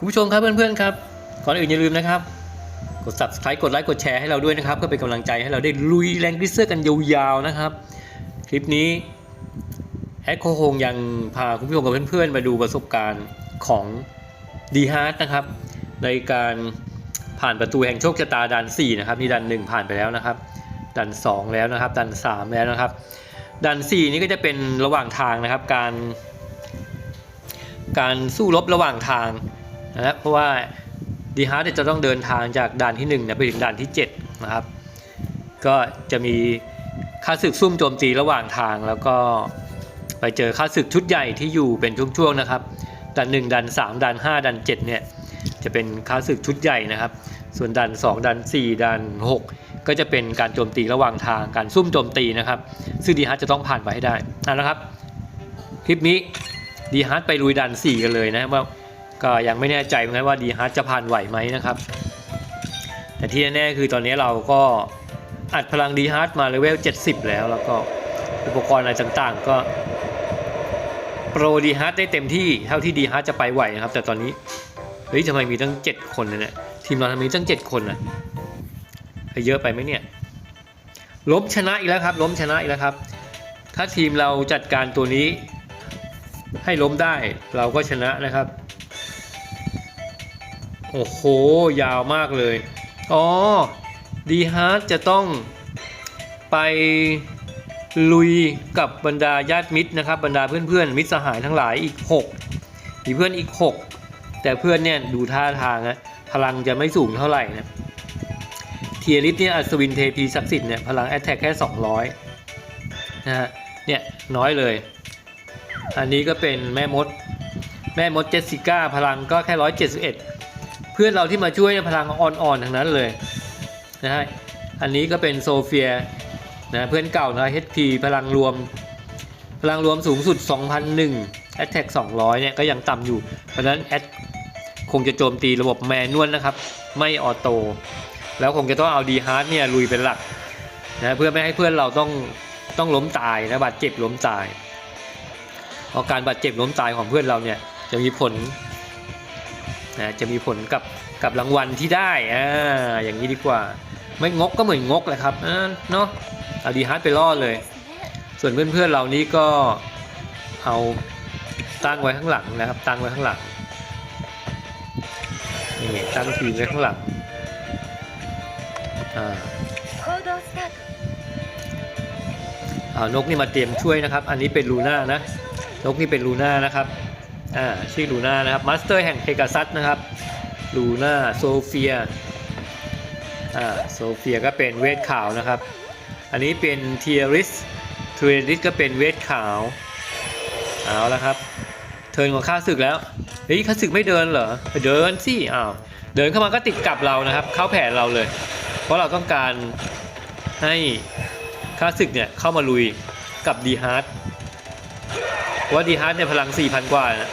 คุณผู้ชมครับเพื่อนๆครับก่อนอื่นอย่าลืมนะครับกด subscribe กดไลค์กดแชร์ให้เราด้วยนะครับเพื่อเป็นกำลังใจให้เราได้ลุยแรงดิสเซอร์กันยาวๆนะครับ คลิปนี้แอคโคคงยังพาคุณผู้ชมกับเพื่อนๆ มาดูประสบการณ์ของดีฮาร์ดนะครับ ในการผ่านประตูแห่งโชคชะตาดัน4นะครับนี่ดัน 1 ผ่านไปแล้วนะครับ ดัน 2 แล้วนะครับ ดัน 3 แล้วนะครับ ดัน 4 นี่ก็จะเป็นระหว่างทางนะครับการ การสู้รบระหว่างทาง นะครับเพราะว่าดีฮาร์ดจะต้องเดินทางจากด่านที่1นี่ไปถึงด่านที่7นะครับ ก็จะมีค่าศึกซุ่มโจมตีระหว่างทางแล้วก็ไปเจอค่าศึกชุดใหญ่ที่อยู่เป็นช่วงๆนะครับดัน1ดัน3ดัน5ดัน7เนี่ยจะเป็นค่าศึกชุดใหญ่นะครับ ส่วนดัน2ดัน4ดัน6 ก็จะเป็นการโจมตีระหว่างทางการซุ่มโจมตีนะครับซึ่งดีฮาร์ดจะต้องผ่านไปให้ได้เอาละครับ คลิปนี้ดีฮาร์ดไปลุยดัน4กันเลยนะว่า ก็ยังไม่แน่ใจเหมือนกันว่าดีฮาร์ดจะผ่านไหวไหมนะครับ แต่ที่แน่ๆคือตอนนี้เราก็อัดพลังดีฮาร์ดมาเลเวล 70 แล้ว แล้วก็อุปกรณ์อะไรต่างๆ ก็โปรดีฮาร์ดได้เต็มที่เท่าที่ดีฮาร์ดจะไปไหวนะครับ แต่ตอนนี้เฮ้ยทำไมมีตั้ง 7 คนเนี่ยทีมเราทำไมมีตั้ง 7 คนนะเยอะไปไหมเนี่ยล้มชนะอีกแล้วครับล้มชนะอีกแล้วครับ ถ้าทีมเราจัดการตัวนี้ให้ล้มได้เราก็ชนะนะครับ โอ้โห ยาวมากเลย อ๋อดีฮาร์ดจะต้องไปลุยกับบรรดาญาติมิตรนะครับ บรรดาเพื่อนๆ มิตรสหายทั้งหลายอีก 6 มีเพื่อนอีก 6 แต่เพื่อนเนี่ยดูท่าทางนะพลังจะไม่สูงเท่าไหร่นะเทียริสเนี่ยอัศวินเทพีศักดิ์สิทธิ์เนี่ยพลังแอตแทกแค่ 200นะฮะเนี่ยน้อยเลย อันนี้ก็เป็นแม่มด แม่มดเจสสิก้าพลังก็แค่ 171เพื่อนเราที่มาช่วยพลังอ่อนๆทั้งนั้นเลยนะฮะอันนี้ก็เป็นโซเฟียนะเพื่อนเก่านะ HP พลังรวม พลังรวมสูงสุด 2001 Attack 200 เนี่ยก็ยังต่ำอยู่ เพราะฉะนั้นแอดคงจะโจมตีระบบแมนนวลนะครับ ไม่ออโต้แล้วคงจะต้องเอาดีฮาร์ดเนี่ยลุยเป็นหลักนะเพื่อไม่ให้เพื่อนเราต้องต้องล้มตายนะบาดเจ็บล้มตายเพราะการบาดเจ็บล้มตายของเพื่อนเราเนี่ยจะมีผล นะจะมีผลกับกับรางวัลที่ได้อ่าอย่างนี้ดีกว่า ไม่งกก็เหมือนงกแหละครับเนาะเอาดีฮาร์ดไปล่อเลย ส่วนเพื่อนๆเรานี้ก็เอาตั้งไว้ข้างหลังนะครับ ตั้งไว้ข้างหลังนี่ตั้งทีมไว้ข้างหลังอ่เอานกนี่มาเตรียมช่วยนะครับ อันนี้เป็นลูน่านะ นกนี่เป็นลูน่านะครับ อ่าชื่อลูน่านะครับมาสเตอร์แห่งเพกาซัสนะครับลูน่าโซเฟียอ่าโซเฟียก็เป็นเวทขาวนะครับ อันนี้เป็นเทียริสเทียริสก็เป็นเวทขาวเอาและครับ เทินของข้าศึกแล้วเฮ้ยข้าศึกไม่เดินเหรอเดินสิอ้าวเดินเข้ามาก็ติดกับเรานะครับ เข้าแผนเราเลย เพราะเราต้องการให้ข้าศึกเนี่ยเข้ามาลุยกับดีฮาร์ด ว่าดีฮาร์ดเนี่ยพลัง 4,000 กว่านะ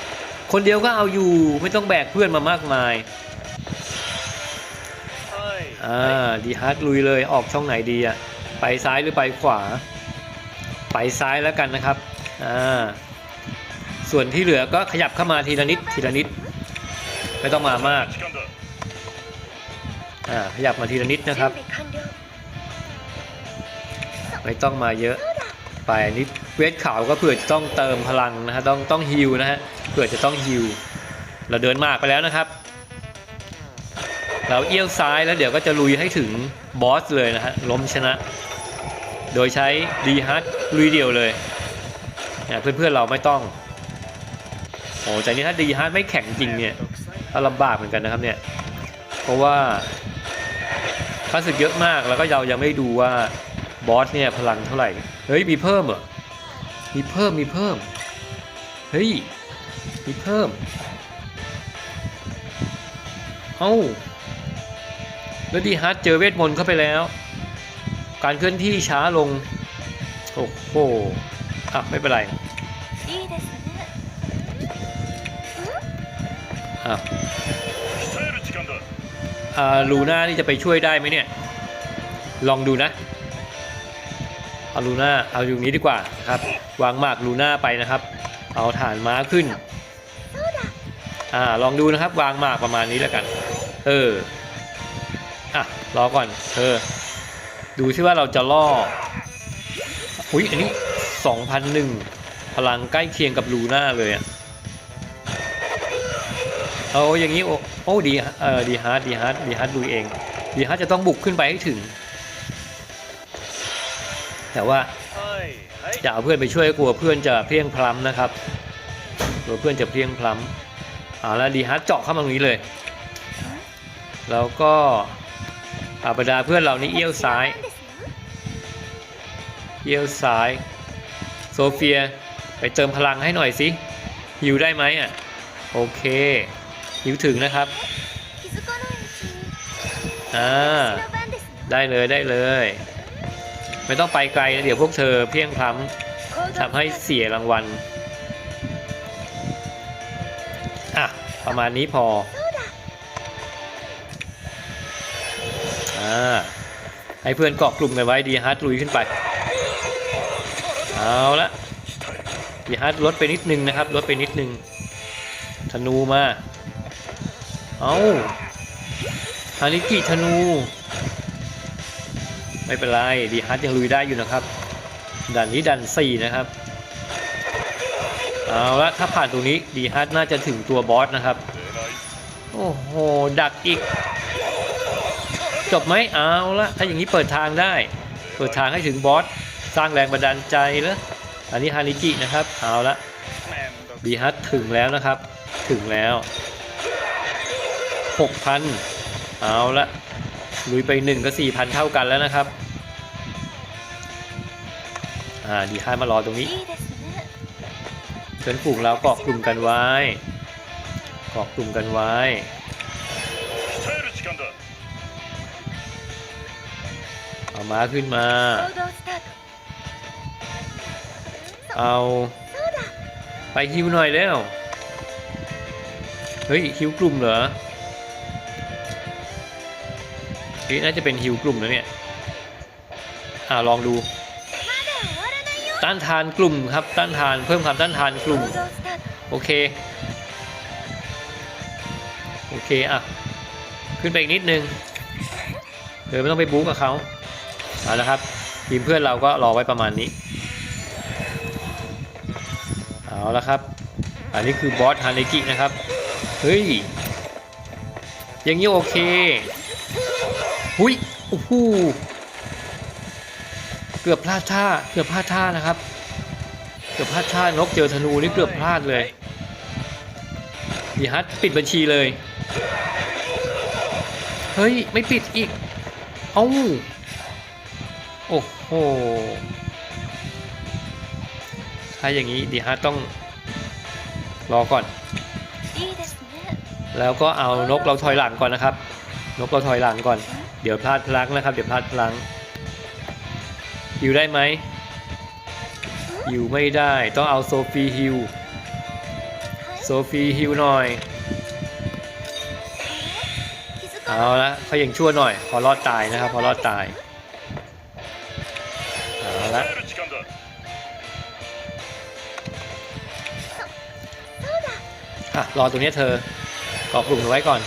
คนเดียวก็เอาอยู่ไม่ต้องแบกเพื่อนมามากมายอ่าดีฮาร์ดลุยเลยออกช่องไหนดีอะไปซ้ายหรือไปขวา ไปซ้ายแล้วกันนะครับอ่าส่วนที่เหลือก็ขยับเข้ามาทีละนิดทีละนิด ไม่ต้องมามากอ่าขยับมาทีละนิดนะครับ ไม่ต้องมาเยอะ ไปอันนี้เวทขาวก็เผื่อจะต้องเติมพลังนะฮะต้องต้องฮิวนะฮะเผื่อจะต้องฮิวเราเดินมากไปแล้วนะครับ เราเอี้ยวซ้ายแล้วเดี๋ยวก็จะลุยให้ถึงบอสเลยนะฮะล้มชนะ โดยใช้ดีฮัทลุยเดียวเลยเนี่ยเพื่อนๆเราไม่ต้องโอ้แต่นี่ถ้าดีฮัทไม่แข็งจริงเนี่ยก็ลำบากเหมือนกันนะครับเนี่ยเพราะว่าค่าศึกเยอะมากแล้วก็เรายังไม่ดูว่า บอสเนี่ยพลังเท่าไหร่ เฮ้ยมีเพิ่มเหรอ มีเพิ่มมีเพิ่ม เฮ้ย มีเพิ่ม เอ้าแล้วดีฮัร์เจอเวทมนต์เข้าไปแล้ว การเคลื่อนที่ช้าลง โอ้โหอะไม่เป็นไรอะอ่าลูน่านี่จะไปช่วยได้ไหมเนี่ย ลองดูนะ เอาลูน่าเอาอยู่นี้ดีกว่านะครับ วางหมากลูน่าไปนะครับ เอาฐานม้าขึ้นอ่าลองดูนะครับ วางหมากประมาณนี้แล้วกัน เอออะรอก่อนเออดูที่ว่าเราจะล่ออุ้ยอันนี้สองพันหนึ่งพลังใกล้เคียงกับลูน่าเลยอะเอาอย่างนี้โอ้ดีเออดีฮาร์ดดีฮาร์ดดีฮาร์ดดูเองดีฮาร์ดจะต้องบุกขึ้นไปให้ถึง แต่ว่าจะเอาเพื่อนไปช่วยกลัวเพื่อนจะเพียงพล้ำนะครับกลัวเพื่อนจะเพียงพล้ำเอาแล้วดีฮัทเจาะเข้ามาตรงนี้เลย แล้วก็อาบดาเพื่อนเหล่านี้เอี้ยวซ้าย เอี้ยวซ้าย โซเฟียไปเติมพลังให้หน่อยสิหิวได้ไหมอะโอเคหิวถึงนะครับอ่าได้เลยได้เลย ไม่ต้องไปไกลนะเดี๋ยวพวกเธอเพียงพั้ำทำให้เสียรางวัล อะ ประมาณนี้พอ อ่า ให้เพื่อนเกาะกลุ่มกันไว้ดีฮาร์ดลุยขึ้นไป เอาละดีฮาร์ดลดไปนิดนึงนะครับ ลดไปนิดนึง ธนูมา เอาฮาริกิธนู ไม่เป็นไรดีฮัทยังลุยได้อยู่นะครับดันนี้ดันสี่นะครับเอาละถ้าผ่านตรงนี้ดีฮัทน่าจะถึงตัวบอสนะครับโอ้โหดักอีก จบไหมเอาละถ้าอย่างนี้เปิดทางได้ เปิดทางให้ถึงบอสสร้างแรงบันดาลใจแล้อันนี้ฮานิกินะครับเอาละดีฮัทถึงแล้วนะครับ ถึงแล้ว 6,000 เอาละ ลุยไป 1 ก็ 4,000 เท่ากันแล้วนะครับ อ่า ดีห้ามารอตรงนี้เพื่อนฝูงเราเกาะกลุ่มกันไว้ เกาะกลุ่มกันไว้เอาม้าขึ้นมา เอาไปคิวหน่อยแล้ว เฮ้ยคิวกลุ่มเหรอ นี่น่าจะเป็นฮิวกลุ่มนะเนี่ยอ่าลองดู ต้านทานกลุ่มครับ ต้านทานเพิ่มความต้านทานกลุ่ม โอเค โอเคอะ ขึ้นไปอีกนิดนึงเดี๋ยวไม่ต้องไปบู๊กับเขาเอาละครับ ทีมเพื่อนเราก็รอไว้ประมาณนี้ เอาละครับ อันนี้คือบอสฮานิกินะครับ เฮ้ยยังนี้โอเค หุยโอ้โหเกือบพลาดท่าเกือบพลาดท่านะครับ เกือบพลาดท่านกเจอธนูนี่เกือบพลาดเลยดีฮัทปิดบัญชีเลย เฮ้ย ไม่ปิดอีก เอ้า โอ้โหถ้าอย่างนี้ดีฮัทต้องรอก่อน แล้วก็เอานกเราถอยหลังก่อนนะครับ นกเราถอยหลังก่อน เดี๋ยวพลาดพลั้งนะครับ เดี๋ยวพลาดพลั้งฮิวได้ไหมฮิวไม่ได้ต้องเอาโซฟีฮิวโซฟีฮิวหน่อย เอาละเขายังชั่วหน่อย พอรอดตายนะครับ พอรอดตาย เอาละอะรอตรงนี้เธอกาะกลุ่มไว้ก่อน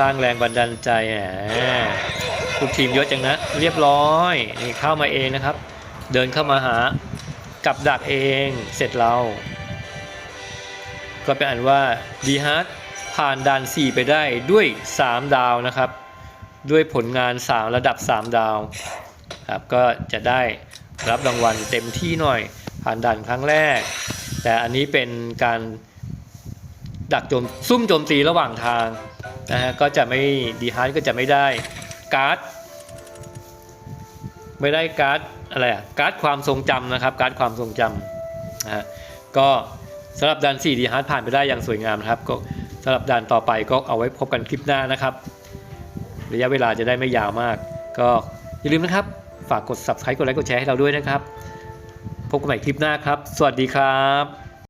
ร้างแรงบันดาลใจแหมทุกทีมเยอะจังนะ เรียบร้อยนี่เข้ามาเองนะครับ เดินเข้ามาหากับดักเองเสร็จเรา ก็เป็นอันว่าดีฮาร์ดผ่านด่าน 4 ไปได้ด้วย 3 ดาวนะครับ ด้วยผลงาน 3 ระดับ 3 ดาวครับก็จะได้รับรางวัลเต็มที่หน่อย ผ่านด่านครั้งแรก แต่อันนี้เป็นการ ดักโจมซุ่มโจมตีระหว่างทางนะฮะก็จะไม่ดีฮาร์ดก็จะไม่ได้การ์ดไม่ได้การ์ดอะไรอะการ์ดความทรงจำนะครับ การ์ดความทรงจำนะฮะก็สำหรับด่าน4ดีฮาร์ดผ่านไปได้อย่างสวยงามนะครับ ก็สำหรับด่านต่อไปก็เอาไว้พบกันคลิปหน้านะครับ ระยะเวลาจะได้ไม่ยาวมาก ก็อย่าลืมนะครับ ฝากกด subscribe กดไลค์กดแชร์ให้เราด้วยนะครับ พบกันใหม่คลิปหน้าครับ สวัสดีครับ